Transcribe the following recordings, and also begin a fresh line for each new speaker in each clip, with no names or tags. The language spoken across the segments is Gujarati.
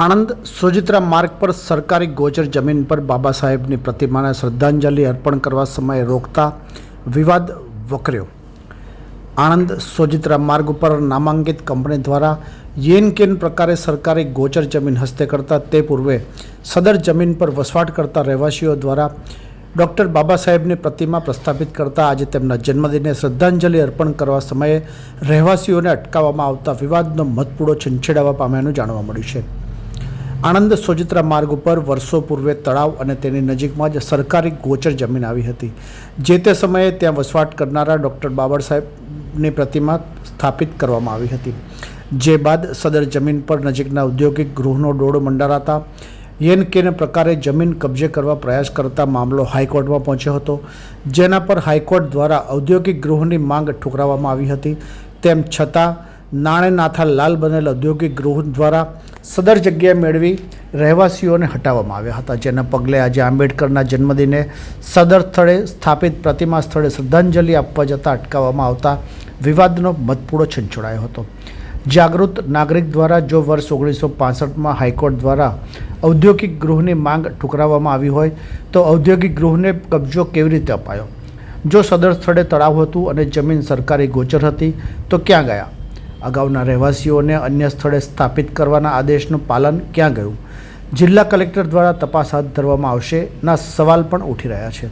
આણંદ સોજિત્રા માર્ગ પર સરકારી ગોચર જમીન પર બાબા સાહેબની પ્રતિમાને શ્રદ્ધાંજલિ અર્પણ કરવા સમયે રોકતા વિવાદ વકર્યો. આણંદ સોજિત્રા માર્ગ ઉપર નામાંકિત કંપની દ્વારા યેન કેન પ્રકારે સરકારી ગોચર જમીન હસ્તે કરતા તે પૂર્વે સદર જમીન પર વસવાટ કરતા રહેવાસીઓ દ્વારા ડૉક્ટર બાબા સાહેબની પ્રતિમા પ્રસ્થાપિત કરતા આજે તેમના જન્મદિને શ્રદ્ધાંજલિ અર્પણ કરવા સમયે રહેવાસીઓને અટકાવવામાં આવતા વિવાદનો મતપૂડો છંછેડાવા પામ્યાનું જાણવા મળ્યું છે. આણંદ સોજિત્રા માર્ગ ઉપર વર્ષો પૂર્વે તળાવ અને તેની નજીકમાં જ સરકારી ગોચર જમીન આવી હતી. જે તે સમયે ત્યાં વસવાટ કરનારા ડૉક્ટર બાબર સાહેબની પ્રતિમા સ્થાપિત કરવામાં આવી હતી. જે બાદ સદર જમીન પર નજીકના ઔદ્યોગિક ગૃહનો દોડ મંડારાતા યેન કેન પ્રકારે જમીન કબજે કરવા પ્રયાસ કરતા મામલો હાઈકોર્ટમાં પહોંચ્યો હતો. જેના પર હાઈકોર્ટ દ્વારા ઔદ્યોગિક ગૃહની માંગ ઠુકરાવવામાં આવી હતી. તેમ છતાં નાણેનાથા લાલ બનેલ ઔદ્યોગિક ગૃહ દ્વારા સદર જગ્યા મેળવી રહેવાસીઓને હટાવવામાં આવ્યા હતા. જેના પગલે આજે આંબેડકરના જન્મદિને સદર સ્થળે સ્થાપિત પ્રતિમા સ્થળે શ્રદ્ધાંજલિ આપવા જતાં અટકાવવામાં આવતા વિવાદનો મતપૂળો છંછોડાયો હતો. જાગૃત નાગરિક દ્વારા જો વર્ષ ઓગણીસો પાસઠમાં હાઈકોર્ટ દ્વારા ઔદ્યોગિક ગૃહની માંગ ઠુકરાવવામાં આવી હોય, તો ઔદ્યોગિક ગૃહને કબજો કેવી રીતે અપાયો? જો સદર સ્થળે તળાવ હતું અને જમીન સરકારી ગોચર હતી, તો ક્યાં ગયા? અગાઉના રહેવાસીઓને અન્ય સ્થળે સ્થાપિત કરવાના આદેશનું પાલન ક્યાં ગયું? જિલ્લા કલેક્ટર દ્વારા તપાસ હાથ ધરવામાં આવશે. ના, સવાલ પણ ઉઠી રહ્યા છે.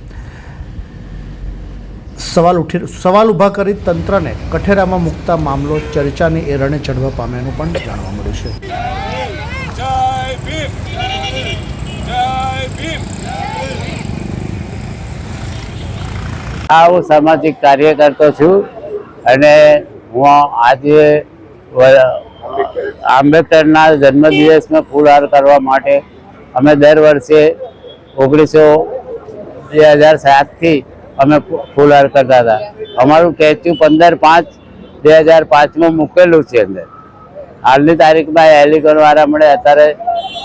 સવાલ ઉઠી સવાલ ઊભા કરી તંત્રને કઠેરામાં મૂકતા મામલો, ચર્ચાની એરણે ચડવા પામ્યાનું પણ જાણવા મળ્યું છે.
જય ભીમ જય ભીમ
આ હું સામાજિક કાર્ય કરતો છું અને હું આજે આંબેડકરના જન્મદિવસમાં ફૂલહાર કરવા માટે અમે દર વર્ષે ઓગણીસો બે હજાર સાતથી અમે ફૂલહાર કરતા હતા. અમારું કેચ્યુ પંદર પાંચ બે હજાર પાંચમાં મૂકેલું છે અંદર. હાલની તારીખમાં હેલિકોનવાળા વાળા મળે અત્યારે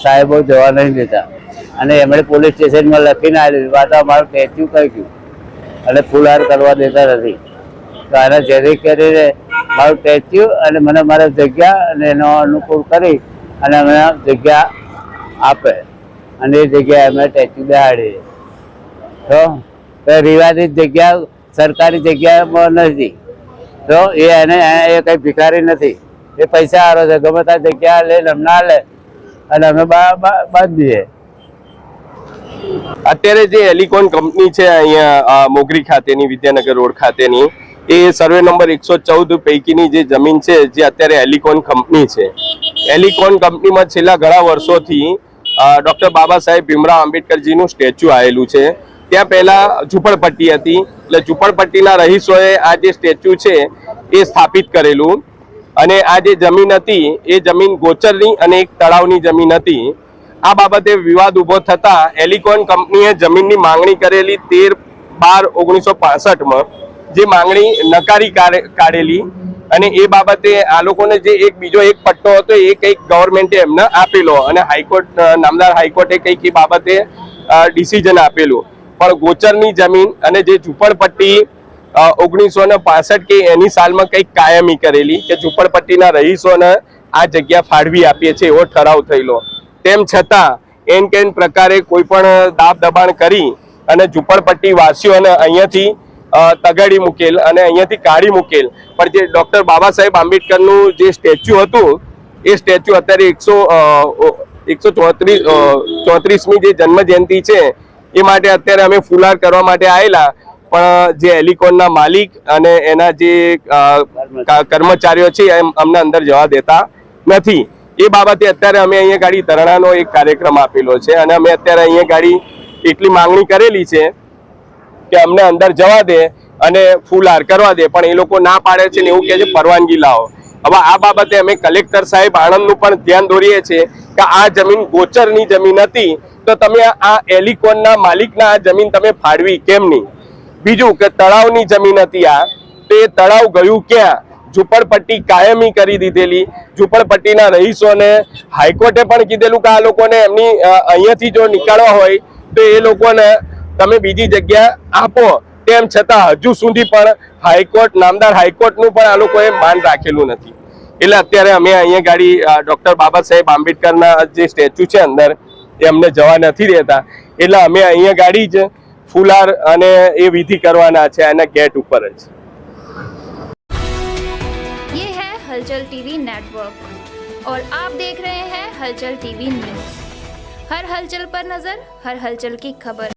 સાહેબો જવા નહીં દેતા અને એમણે પોલીસ સ્ટેશનમાં લખીને આવેલું વાત અમારું કેચ્યુ કહી ગયું. અને ફૂલહાર કરવા દેતા નથી. તો આને જેથી કરીને મારું સ્ટેચ્યુ અને મને મારા જગ્યા અને એનો અનુકૂળ કરી અને અમે જગ્યા આપે. અને એ જગ્યાએ અમે સ્ટેચ્યુ બેહાડીએ. તો રિવાજિત જગ્યા, સરકારી જગ્યામાં નથી. તો એ એને એ કઈ ભિખારી નથી. એ પૈસા હારો છે, ગમે ત્યાં જગ્યા લે, ને લે, અને અમે બાંધીએ
અત્યારે જે એલિકોન કંપની છે અહીંયા મોગરી ખાતેની, વિદ્યાનગર રોડ ખાતેની એ સર્વે નંબર એકસો ચૌદ પૈકીની જે જમીન છે, જે અત્યારે એલિકોન કંપની છે. એલિકોન કંપનીમાં છેલ્લા ઘણા વર્ષોથી ડૉક્ટર બાબા સાહેબ ભીમરાવ આંબેડકરજીનું સ્ટેચ્યુ આવેલું છે. ત્યાં પહેલાં ઝૂંપડપટ્ટી હતી. એટલે ઝૂંપડપટ્ટીના રહીશોએ આ જે સ્ટેચ્યુ છે, એ સ્થાપિત કરેલું. અને આ જે જમીન હતી, એ જમીન ગોચરની અને એક તળાવની જમીન હતી. આ બાબતે વિવાદ ઊભો થતાં એલિકોન કંપનીએ જમીનની માંગણી કરેલી તેર બાર ઓગણીસો પાસઠમાં જે માંગણી નકારી કાઢે- કાઢેલી અને એ બાબતે આ લોકોને જે એક બીજો એક પટ્ટો હતો એ કંઈક ગવર્મેન્ટે એમને આપેલો અને હાઈકોર્ટ નામદાર હાઈકોર્ટે કંઈક એ બાબતે ડિસિઝન આપેલું. પણ ગોચરની જમીન અને જે ઝૂંપડપટ્ટી ઓગણીસો ને પાસઠ કે એની સાલમાં કંઈક કાયમી કરેલી કે ઝૂંપડપટ્ટીના રહીશોને આ જગ્યા ફાળવી આપીએ છીએ એવો ઠરાવ થયેલો. તેમ છતાં, એન કેન પ્રકારે કોઈ પણ દાબ દબાણ કરી અને ઝૂંપડપટ્ટી વાસીઓને અહીંયાથી તગાડી મૂકેલ અને અહીંયાથી કાઢી મૂકેલ. પણ જે ડૉક્ટર બાબા સાહેબ આંબેડકરનું જે સ્ટેચ્યુ હતું, એ સ્ટેચ્યુ અત્યારે એકસો એકસો ચોત્રીસ ચોત્રીસમી જે જન્મ જયંતિ છે, એ માટે અત્યારે અમે ફુલાર કરવા માટે આવેલા. પણ જે એલિકોનના માલિક અને એના જે કર્મચારીઓ છે, એમ અમને અંદર જવા દેતા નથી. એ બાબતે અત્યારે અમે અહીંયા ગાડી ધરણાનો એક કાર્યક્રમ આપેલો છે અને અમે અત્યારે અહીંયા ગાડી એટલી માંગણી કરેલી છે કે અમને અંદર જવા દે અને ફૂલહાર કરવા દે, પણ એ લોકો ના પાડે છે ને એવું કહે છે, પરવાનગી લાવો. હવે આ બાબતે અમે કલેક્ટર સાહેબ આણંદનું પણ ધ્યાન દોરીએ છીએ કે આ જમીન ગોચરની જમીન હતી, તો તમે આ એલિકોનના માલિકના આ જમીન તમે ફાળવી કેમ નહીં? બીજું કે તળાવની જમીન હતી આ, તે તળાવ ગયું ક્યાં? ઝૂંપડપટ્ટી કાયમી કરી દીધેલી. ઝૂંપડપટ્ટીના રહીશોને હાઈકોર્ટે પણ કીધેલું કે આ લોકોને એમની અહીંયાથી જો નીકળવા હોય, તો એ લોકોને તમે બીજી જગ્યા આપો તેમ છતાં હજુ સુધી પણ હાઈકોર્ટ નામદાર હાઈકોર્ટનું પણ આ લોકોએ માન રાખેલું નથી એટલે અત્યારે અમે અહીંયા ગાડી ડોક્ટર બાબા સાહેબ આંબેડકરના જે સ્ટેચ્યુ છે અંદર એ અમને જવા નથી દેતા એટલે અમે અહીંયા ગાડી જ ફુલાર અને એ વિધિ કરવાના છે એના ગેટ ઉપર જ
ये है हलचल टीवी नेटवर्क और आप देख रहे हैं हलचल टीवी न्यूज हर हलचल पर नजर हर हलचल की खबर